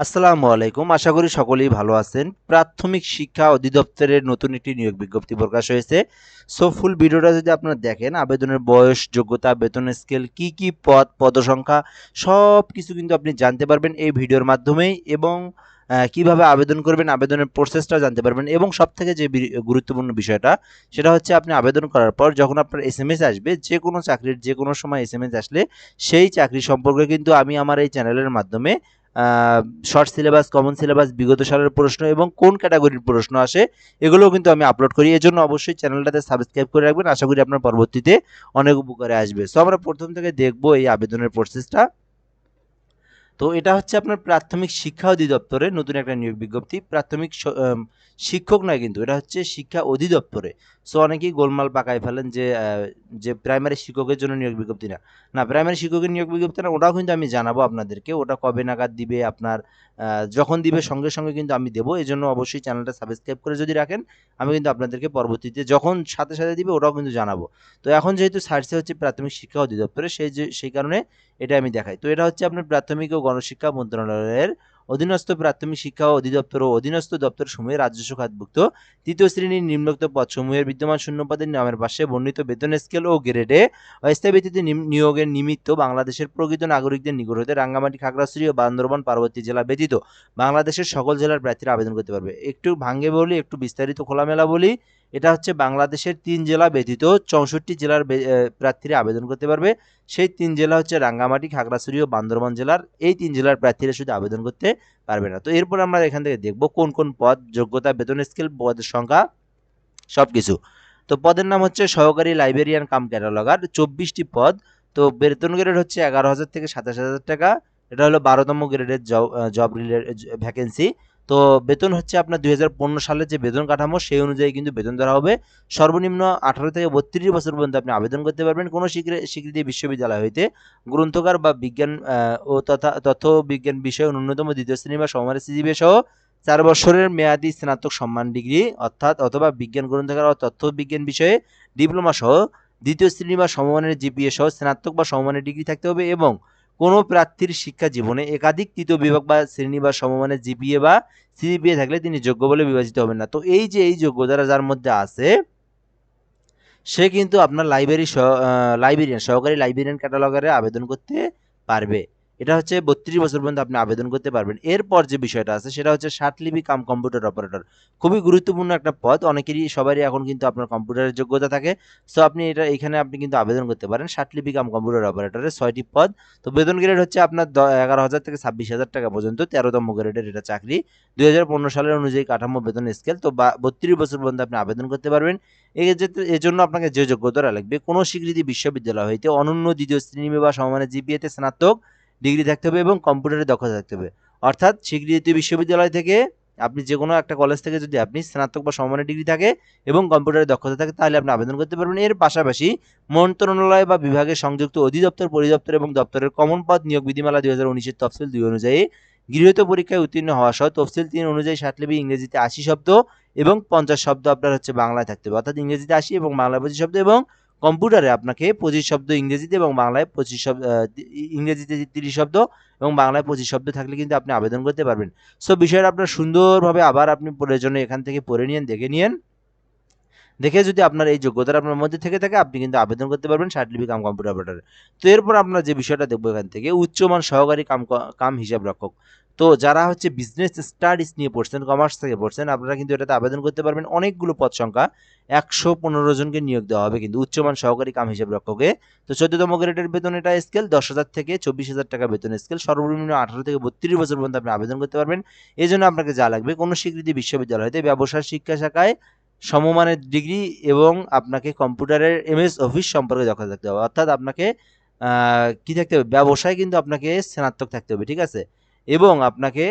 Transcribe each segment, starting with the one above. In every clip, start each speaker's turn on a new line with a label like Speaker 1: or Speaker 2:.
Speaker 1: আসসালামু আলাইকুম। আশা করি সকলেই ভালো আছেন। প্রাথমিক শিক্ষা অধিদপ্তরের নতুন একটি নিয়োগ বিজ্ঞপ্তি প্রকাশ হয়েছে। সো, ফুল ভিডিওটা যদি আপনারা দেখেন, আবেদনের বয়স, যোগ্যতা বেতনের স্কেল, কি কি পদ, পদসংখ্যা সব কিছু কিন্তু আপনি জানতে পারবেন এই ভিডিওর মাধ্যমেই এবং কীভাবে আবেদন করবেন, আবেদনের প্রসেসটা জানতে পারবেন এবং সব থেকে যে গুরুত্বপূর্ণ বিষয়টা, সেটা হচ্ছে আপনি আবেদন করার পর যখন আপনার এস এম এস আসবে যে কোনো চাকরির যে কোনো সময় এস এম এস আসলে সেই চাকরি সম্পর্কে কিন্তু আমি আমার এই চ্যানেলের মাধ্যমে শর্ট সিলেবাস কমন সিলেবাস বিগত সালের প্রশ্ন এবং কোন ক্যাটাগরির প্রশ্ন আসে, এগুলোও কিন্তু আমি আপলোড করি। এর জন্য অবশ্যই চ্যানেলটাতে সাবস্ক্রাইব করে রাখবেন। আশা করি আপনার পরবর্তীতে অনেক উপকারে আসবে। সো আমরা প্রথম থেকে দেখব এই আবেদনের প্রসেসটা তো এটা হচ্ছে আপনার প্রাথমিক শিক্ষা অধিদপ্তরে নতুন একটা নিয়োগ বিজ্ঞপ্তি। প্রাথমিক শিক্ষক নয় কিন্তু, এটা হচ্ছে শিক্ষা অধিদপ্তরে। সো অনেকেই গোলমাল পাকায় ফেলেন যে যে প্রাইমারি শিক্ষকের জন্য নিয়োগ বিজ্ঞপ্তি না। না প্রাইমারি শিক্ষকের নিয়োগ বিজ্ঞপ্তি না, ওটাও কিন্তু আমি জানাব আপনাদেরকে। ওটা কবে নাগাদ দিবে, আপনার যখন দিবে সঙ্গে সঙ্গে কিন্তু আমি দেবো। এই জন্য অবশ্যই চ্যানেলটা সাবস্ক্রাইব করে যদি রাখেন, আমি কিন্তু আপনাদেরকে পরবর্তীতে যখন সাথে সাথে দিবে, ওটাও কিন্তু জানাব। তো এখন যেহেতু সার্চে হচ্ছে প্রাথমিক শিক্ষা অধিদপ্তরে, সেই যে, সেই কারণে এটা আমি দেখাই। তো এটা হচ্ছে আপনার প্রাথমিক ও গণশিক্ষা মন্ত্রণালয়ের অধীনস্থ প্রাথমিক শিক্ষা অধিদপ্তর ও অধীনস্থ দপ্তর সমূহে রাজস্ব খাতভুক্ত তৃতীয় শ্রেণির নিম্নোক্ত পদসমূহের বিদ্যমান শূন্যপদের নামের পাশে বর্ণিত বেতন স্কেল ও গ্রেডে অস্থায়ী ভিত্তিতে নিয়োগের নিমিত্ত বাংলাদেশের প্রকৃত নাগরিকদের নিকট হতে রাঙ্গামাটি, খাগড়াছড়ি ও বান্দরবান পার্বতী জেলা ব্যতীত বাংলাদেশের সকল জেলার প্রার্থীরা আবেদন করতে পারবে। একটু ভাঙ্গে বলি, একটু বিস্তারিত খোলামেলা বলি এটা হচ্ছে বাংলাদেশের তিন জেলা ব্যতীত চৌষট্টি জেলার প্রার্থীরা আবেদন করতে পারবে। সেই তিন জেলা হচ্ছে রাঙ্গামাটি, খাগড়াছড়ি ও বান্দরবান জেলার। এই তিন জেলার প্রার্থীরা শুধু আবেদন করতে পারবে না। তো এরপর আমরা এখান থেকে দেখব কোন কোন পদ, যোগ্যতা, বেতন স্কেল, পদের সংখ্যা সব কিছু তো পদের নাম হচ্ছে সহকারী লাইব্রেরিয়ান কাম ক্যাটালগার। চব্বিশটি পদ। তো বেতন গ্রেড হচ্ছে এগারো হাজার থেকে সাতাশ হাজার টাকা। এটা হলো বারোতম গ্রেডের জব জব ভ্যাকেন্সি। তো বেতন হচ্ছে আপনার দু হাজার পনেরো সালের যে বেতন কাঠামো, সেই অনুযায়ী কিন্তু বেতন দেওয়া হবে। সর্বনিম্ন আঠারো থেকে বত্রিশ বছর পর্যন্ত আপনি আবেদন করতে পারবেন কোনো স্বীকৃ- স্বীকৃতি বিশ্ববিদ্যালয় হইতে। গ্রন্থকার বা বিজ্ঞান ও তথা, তথ্য বিজ্ঞান বিষয়ে ন্যূনতম দ্বিতীয় শ্রেণি বা সমানের সিজিবি সহ চার বছরের মেয়াদি স্নাতক সম্মান ডিগ্রি, অর্থাৎ অথবা বিজ্ঞান গ্রন্থকার ও তথ্য বিজ্ঞান বিষয়ে ডিপ্লোমা সহ দ্বিতীয় শ্রেণি বা সমমানের জিপিএ সহ স্নাতক বা সমমানের ডিগ্রি থাকতে হবে এবং কোনো প্রার্থীর শিক্ষা জীবনে একাধিক তৃতীয় বিভাগ বা শ্রেণি বা সমমানে জিপিএ বা সিজিপিএ থাকলে তিনি যোগ্য বলে বিবেচিত হবেন না। তো এই যে এই যোগ্যতারা যার মধ্যে আছে, সে কিন্তু আপনার লাইব্রেরি লাইব্রেরিয়ান সহকারী লাইব্রেরিয়ান ক্যাটালগারে আবেদন করতে পারবে। এটা হচ্ছে বত্রিশ বছর পর্যন্ত আপনি আবেদন করতে পারবেন। এরপর যে বিষয়টা আছে, সেটা হচ্ছে ষাটলিপি কাম কম্পিউটার অপারেটর। খুবই গুরুত্বপূর্ণ একটা পদ, অনেকেরই, সবারই এখন কিন্তু আপনার কম্পিউটারের যোগ্যতা থাকে। সো আপনি এটা, এখানে আপনি কিন্তু আবেদন করতে পারেন ষাটলিপি কাম কম্পিউটার অপারেটরের ছয়টি পদ। তো বেতন গ্রেড হচ্ছে আপনার এগারো হাজার থেকে ছাব্বিশ হাজার টাকা পর্যন্ত, তেরোতম গ্রেডের এটা চাকরি। দুই হাজার পনেরো সালের অনুযায়ী কাঠামো বেতন স্কেল তো বত্রিশ বছর পর্যন্ত আপনি আবেদন করতে পারবেন। এই যে- এজন্য আপনাকে যে যোগ্যতা লাগবে, কোনো স্বীকৃতি বিশ্ববিদ্যালয় হইতে অনন্য দ্বিতীয় শ্রেণি বা সমানের জিপিএতে স্নাতক ডিগ্রি থাকতে হবে এবং কম্পিউটারে দক্ষতা থাকতে হবে। অর্থাৎ স্বীকৃতি বিশ্ববিদ্যালয় থেকে আপনি যে কোনো একটা কলেজ থেকে যদি আপনি স্নাতক বা সমানের ডিগ্রি থাকে এবং কম্পিউটারে দক্ষতা থাকে, তাহলে আপনি আবেদন করতে পারবেন। এর পাশাপাশি মন্ত্রণালয় বা বিভাগের সংযুক্ত অধিদপ্তর, পরিদপ্তর এবং দপ্তরের কমন পদ নিয়োগ বিধিমালা দুই হাজার উনিশের তফসিল দুই অনুযায়ী গৃহীত পরীক্ষায় উত্তীর্ণ হওয়া সহ তফসিল তিন অনুযায়ী ষাটলিপি ইংরেজিতে আশি শব্দ এবং পঞ্চাশ শব্দ আপনার হচ্ছে বাংলায় থাকতে হবে। অর্থাৎ ইংরেজিতে আশি এবং বাংলা পঁচিশ শব্দ এবং কম্পিউটারে আপনাকে পঁচিশ শব্দ ইংরেজিতে এবং বাংলায় পঁচিশ শব্দ ইংরেজিতে তিরিশ শব্দ এবং বাংলায় পঁচিশ শব্দ থাকলে কিন্তু আপনি আবেদন করতে পারবেন। সো বিষয়টা আপনার সুন্দরভাবে আবার আপনি প্রয়োজনে এখান থেকে পড়ে নিয়েন, দেখে নিয়েন। দেখে যদি আপনার এই যোগ্যতার আপনার মধ্যে থেকে থাকে, আপনি কিন্তু আবেদন করতে পারবেন ষাটলিপি কাম কম্পিউটার অপারেটরে। তো এরপর আপনার যে বিষয়টা দেখব এখান থেকে, উচ্চমান সহকারী কাম কাম হিসাব রক্ষক। তো যারা হচ্ছে বিজনেস স্টাডিজ নিয়ে পড়ছেন কমার্স থেকে পড়ছেন, আপনারা কিন্তু এটাতে আবেদন করতে পারবেন। অনেকগুলো পদ সংখ্যা, একশো পনেরো জনকে নিয়োগ দেওয়া হবে কিন্তু উচ্চমান সহকারী কাম হিসাব রক্ষকে তো চোদ্দতম গ্রেডের বেতন এটা স্কেল দশ হাজার থেকে চব্বিশ হাজার টাকা বেতন স্কেল সর্বনিম্ন আঠারো থেকে বত্রিশ বছর পর্যন্ত আপনি আবেদন করতে পারবেন। এই জন্য আপনাকে যা লাগবে, কোনো স্বীকৃতি বিশ্ববিদ্যালয় হতে ব্যবসায়, শিক্ষা শাখায় সমমানের ডিগ্রি এবং আপনাকে কম্পিউটারের এমএস অফিস সম্পর্কে দক্ষতা থাকতে হবে। অর্থাৎ আপনাকে কি থাকতে হবে? ব্যবসায় কিন্তু আপনাকে স্নাতক থাকতে হবে, ঠিক আছে? এবং আপনাকে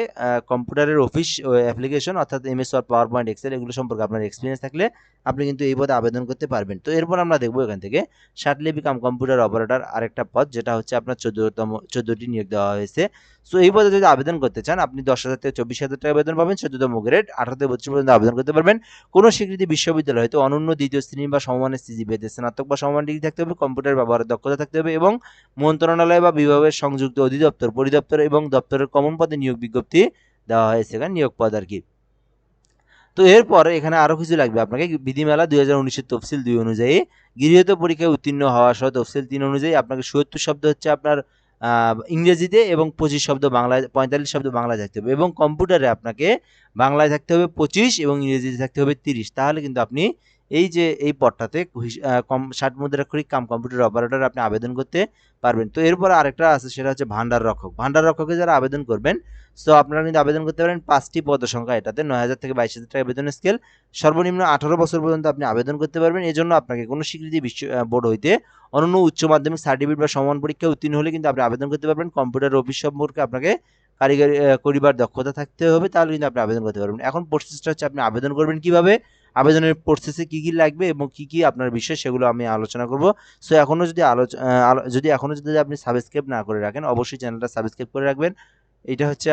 Speaker 1: কম্পিউটারের অফিস অ্যাপ্লিকেশন অর্থাৎ MS Word PowerPoint Excel এগুলো সম্পর্কে আপনার এক্সপিরিয়েন্স থাকলে আপনি কিন্তু এই পদে আবেদন করতে পারবেন। তো এরপর আমরা দেখব এখান থেকে ষাটলিপি কাম কম্পিউটার অপারেটর আরেকটা পদ, যেটা হচ্ছে আপনার চোদ্দতম, চোদ্দটি নিয়োগ দেওয়া হয়েছে। সো এই পদে যদি আবেদন করতে চান, আপনি দশ হাজার থেকে চব্বিশ হাজার টাকা বেতন পাবেন, চোদ্দতম গ্রেড আঠারো থেকে বত্রিশ পর্যন্ত আবেদন করতে পারবেন। কোনো স্বীকৃতি বিশ্ববিদ্যালয় হয়তো অনন্য দ্বিতীয় শ্রেণি বা সমমানের সিজিপিএতে স্নাতক বা সমান ডিগ্রি থাকতে হবে কম্পিউটার ব্যবহারের দক্ষতা থাকতে হবে এবং মন্ত্রণালয় বা বিভাগের সংযুক্ত অধিদপ্তর, পরিদপ্তর এবং দপ্তরের কমন এমন পদে নিয়োগ বিজ্ঞপ্তি দেওয়া হয়েছে এখানে নিয়োগ পদ আর কি। তো এরপরে এখানে আরও কিছু লাগবে। আপনাকে বিধিমালা দুই হাজার উনিশের তফসিল দুই অনুযায়ী গৃহীত পরীক্ষায় উত্তীর্ণ হওয়া সহ তফসিল তিন অনুযায়ী আপনাকে সত্তর শব্দ হচ্ছে আপনার ইংরেজিতে এবং পঁচিশ শব্দ বাংলায়, পঁয়তাল্লিশ শব্দ বাংলায় থাকতে হবে এবং কম্পিউটারে আপনাকে বাংলায় থাকতে হবে পঁচিশ এবং ইংরেজিতে থাকতে হবে তিরিশ। তাহলে কিন্তু আপনি এই যে এই পদটাতে কম, ষাট মুদ্রাক্ষরিক কাম কম্পিউটার অপারেটর আপনি আবেদন করতে পারবেন। তো এরপর আরেকটা আছে, সেটা হচ্ছে ভান্ডার রক্ষক। ভান্ডার রক্ষকে যারা আবেদন করবেন সো আপনারা কিন্তু আবেদন করতে পারেন পাঁচটি পদ সংখ্যা এটাতে, নয় হাজার থেকে বাইশ হাজার টাকা বেতন স্কেল সর্বনিম্ন আঠারো বছর পর্যন্ত আপনি আবেদন করতে পারবেন। এজন্য আপনাকে কোনো স্বীকৃতি বিশ্ব বোর্ড হইতে অনন্য উচ্চ মাধ্যমিক সার্টিফিকেট বা সমান পরীক্ষা উত্তীর্ণ হলে কিন্তু আপনি আবেদন করতে পারবেন। কম্পিউটার অফিস সম্পর্কে আপনাকে কারিগরি করিবার দক্ষতা থাকতে হবে, তাহলে কিন্তু আপনি আবেদন করতে পারবেন। এখন প্রসেসটা হচ্ছে আপনি আবেদন করবেন কীভাবে? আবেদনের প্রসেসে কি কি লাগবে এবং কি কি আপনার বিষয় সেগুলো আমি আলোচনা করব। সো এখনও যদি আলোচ আহ, আলো- যদি এখনও যদি আপনি সাবস্ক্রাইব না করে রাখেন অবশ্যই চ্যানেলটা সাবস্ক্রাইব করে রাখবেন। এটা হচ্ছে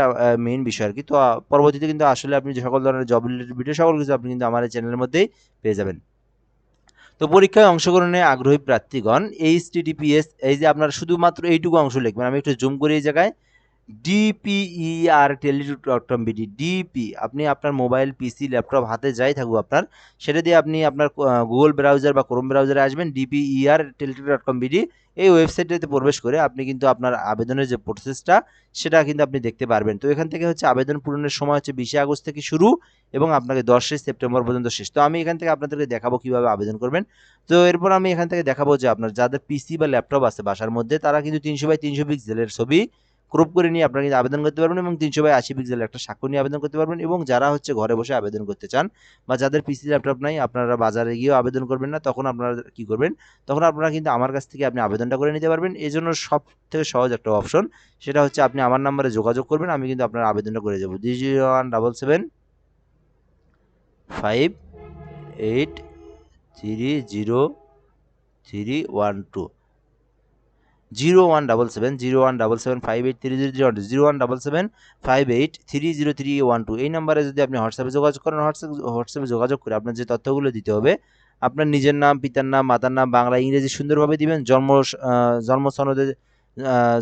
Speaker 1: মেইন বিষয় আর কি তো পরবর্তীতে কিন্তু আসলে আপনি সকল ধরনের জব রিলেটেড ভিডিও সকল কিছু আপনি কিন্তু আমার চ্যানেলের মধ্যেই পেয়ে যাবেন। তো পরীক্ষায় অংশগ্রহণে আগ্রহী প্রার্থীগণ এইচ টিডিপিএস এই যে আপনার শুধুমাত্র এইটুকু অংশ লিখবেন আমি একটু জুম করি এই জায়গায়। DPER Teletalk dot com BD DP আপনি আপনার মোবাইল পিসি ল্যাপটপ হাতে যাই থাকুক আপনার, সেটা দিয়ে আপনি আপনার গুগল ব্রাউজার বা ক্রোম ব্রাউজারে আসবেন DPER Teletalk dot com BD এই ওয়েবসাইটটিতে প্রবেশ করে আপনি কিন্তু আপনার আবেদনের যে প্রসেসটা সেটা কিন্তু আপনি দেখতে পারবেন। তো এখান থেকে হচ্ছে আবেদন পূরণের সময় হচ্ছে বিশে আগস্ট থেকে শুরু এবং আপনাকে দশই সেপ্টেম্বর পর্যন্ত শেষ। তো আমি এখান থেকে আপনাদেরকে দেখাবো কীভাবে আবেদন করবেন। তো এরপর আমি এখান থেকে দেখাবো যে আপনার যাদের পিসি বা ল্যাপটপ আছে বাসার মধ্যে, তারা কিন্তু তিনশো বাই তিনশো পিক্সেলের ছবি ক্রপ করে নিয়ে আপনারা কিন্তু আবেদন করতে পারবেন এবং তিনশো বাই আশি পিক্সেলের একটা সাক্ষ্য নিয়ে আবেদন করতে পারবেন এবং যারা হচ্ছে ঘরে বসে আবেদন করতে চান বা যাদের পিসি ল্যাপটপ নাই, আপনারা বাজারে গিয়েও আবেদন করবেন না। তখন আপনারা কি করবেন? তখন আপনারা কিন্তু আমার কাছ থেকে আপনি আবেদনটা করে নিতে পারবেন। এই জন্য সব থেকে সহজ একটা অপশন সেটা হচ্ছে আপনি আমার নাম্বারে যোগাযোগ করবেন, আমি কিন্তু আপনার আবেদনটা করে যাব zero one double seven five eight three zero three one two zero one double seven, zero one double seven eight three zero zero zero one double seven five eight three zero three one two এই নাম্বারে যদি আপনি হোয়াটসঅ্যাপে যোগাযোগ করেন, WhatsApp, হোয়াটসঅ্যাপে যোগাযোগ করে আপনার যে তথ্যগুলো দিতে হবে, আপনার নিজের নাম, পিতার নাম, মাতার নাম, বাংলা, ইংরেজি সুন্দরভাবে দিবেন, জন্ম জন্ম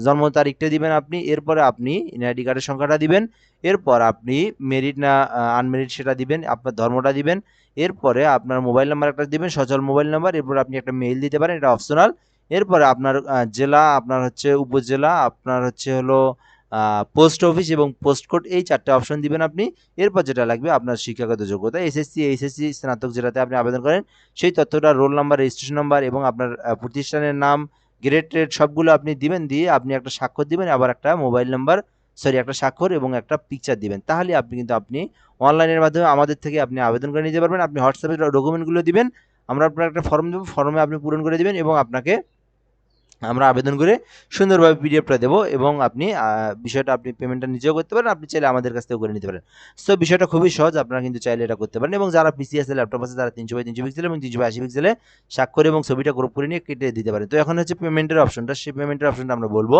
Speaker 1: জন্ম তারিখটা দিবেন আপনি, এরপরে আপনি এনআইডি কার্ডের সংখ্যাটা দিবেন, এরপর আপনি মেরিট না আনমেরিট সেটা দিবেন, আপনার ধর্মটা দিবেন, এরপরে আপনার মোবাইল নাম্বার একটা দিবেন, সচল মোবাইল নাম্বার, এরপর আপনি একটা মেইল দিতে পারেন, এটা অপশনাল এরপরে আপনার জেলা, আপনার হচ্ছে উপজেলা, আপনার হচ্ছে হলো পোস্ট অফিস এবং পোস্ট কোড এই চারটে অপশন দিবেন আপনি। এরপর যেটা লাগবে আপনার শিক্ষাগত যোগ্যতা এসএসসি এইচএসসি স্নাতক যেটাতে আপনি আবেদন করেন, সেই তথ্যটা, রোল নাম্বার রেজিস্ট্রেশন নাম্বার এবং আপনার প্রতিষ্ঠানের নাম গ্রেড ট্রেড সবগুলো আপনি দিবেন, দিয়ে আপনি একটা স্বাক্ষর দিবেন, আবার একটা মোবাইল নাম্বার সরি একটা স্বাক্ষর এবং একটা পিকচার দিবেন। তাহলে আপনি কিন্তু আপনি অনলাইনের মাধ্যমে আমাদের থেকে আপনি আবেদন করে নিতে পারবেন। আপনি হোয়াটসঅ্যাপে ডকুমেন্টগুলো দিবেন, আমরা আপনার একটা ফর্ম দেবো ফর্মে আপনি পূরণ করে দিবেন এবং আপনাকে আমরা আবেদন করে সুন্দরভাবে পিডিএফটা দেবো এবং আপনি বিষয়টা আপনি পেমেন্টটা নিজেও করতে পারেন, আপনি চাইলে আমাদের কাছ থেকেও করে নিতে পারেন। সো বিষয়টা খুবই সহজ, আপনারা কিন্তু চাইলে এটা করতে পারেন এবং যারা পিসি আছে ল্যাপটপ আছে, তারা তিনশো বাই তিনশো পিক্সেল এবং তিনশো বাই আশি পিক্সেলে স্বাক্ষর এবং ছবিটা গ্রুপ করে নিয়ে কেটে দিতে পারেন। তো এখন হচ্ছে পেমেন্টের অপশনটা সেই পেমেন্টের অপশনটা আমরা বলব।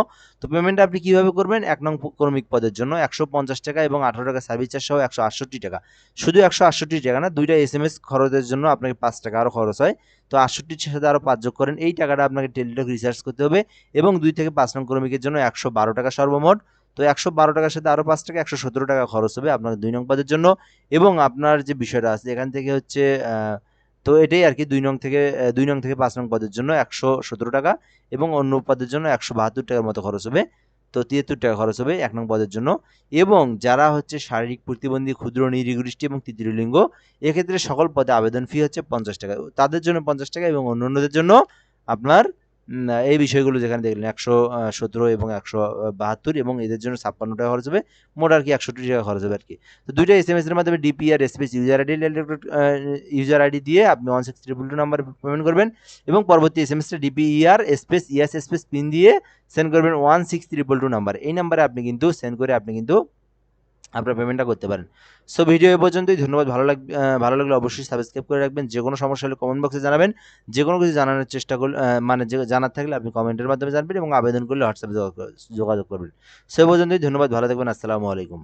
Speaker 1: তো পেমেন্টটা আপনি কীভাবে করবেন? এক নং কর্মিক পদের জন্য একশো পঞ্চাশ টাকা এবং আঠারো টাকা সার্ভিস চার্জ সহ একশো আটষট্টি টাকা। শুধু একশো আটষট্টি টাকা না, দুইটা এস এম এস খরচের জন্য আপনাকে পাঁচ টাকা আরও খরচ হয়। তো আটষট্টির সাথে আরও পাঁচ যোগ করেন, এই টাকাটা আপনাকে টেলিটক রিচার্জ করতে হবে এবং দুই থেকে পাঁচ নং কর্মিকের জন্য একশো বারো টাকা সর্বমোট। তো একশো বারো টাকার সাথে আরও পাঁচ টাকা, একশো সতেরো টাকা খরচ হবে আপনার দুই নং পদের জন্য এবং আপনার যে বিষয়টা আছে, এখান থেকে হচ্ছে তো এটাই আর কি দুই নং থেকে দুই নং থেকে পাঁচ নং পদের জন্য একশো সতেরো টাকা এবং অন্য পদের জন্য একশো বাহাত্তর টাকার মতো খরচ হবে। তো তিয়াত্তর টাকা খরচ হবে এক নং পদের জন্য। এবং যারা হচ্ছে শারীরিক প্রতিবন্ধী, ক্ষুদ্র নিরীগোষ্ঠী এবং তৃতীয় লিঙ্গ, এক্ষেত্রে সকল পদে আবেদন ফি হচ্ছে পঞ্চাশ টাকা। তাদের জন্য পঞ্চাশ টাকা এবং অন্যান্যদের জন্য আপনার এই বিষয়গুলো যেখানে দেখলেন, একশো সতেরো এবং একশো বাহাত্তর এবং এদের জন্য ছাপ্পান্ন টাকা খরচ হবে, মোট আর কি একষট্টি টাকা খরচ হবে আর কি। তো দুইটা এস এম এস এর মাধ্যমে DP R space user ID user ID দিয়ে আপনি one six triple two number payment করবেন এবং পরবর্তী S M এসটা DP R space yes space PIN দিয়ে সেন্ড করবেন one six triple two number এই নাম্বারে আপনি কিন্তু সেন্ড করে আপনি কিন্তু আপনার পেমেন্টটা করতে পারেন। সো ভিডিও এ পর্যন্তই। ধন্যবাদ। ভালো লাগবে ভালো লাগলে অবশ্যই সাবস্ক্রাইব করে রাখবেন। যে কোনো সমস্যা হলে কমেন্ট বক্সে জানাবেন। যে কোনো কিছু জানানোর চেষ্টা করলে মানে যে জানার থাকলে আপনি কমেন্টের মাধ্যমে জানবেন এবং আবেদন করলে হোয়াটসঅ্যাপে যোগাযোগ করবেন। সে পর্যন্তই। ধন্যবাদ। ভালো থাকবেন। আসসালামু আলাইকুম।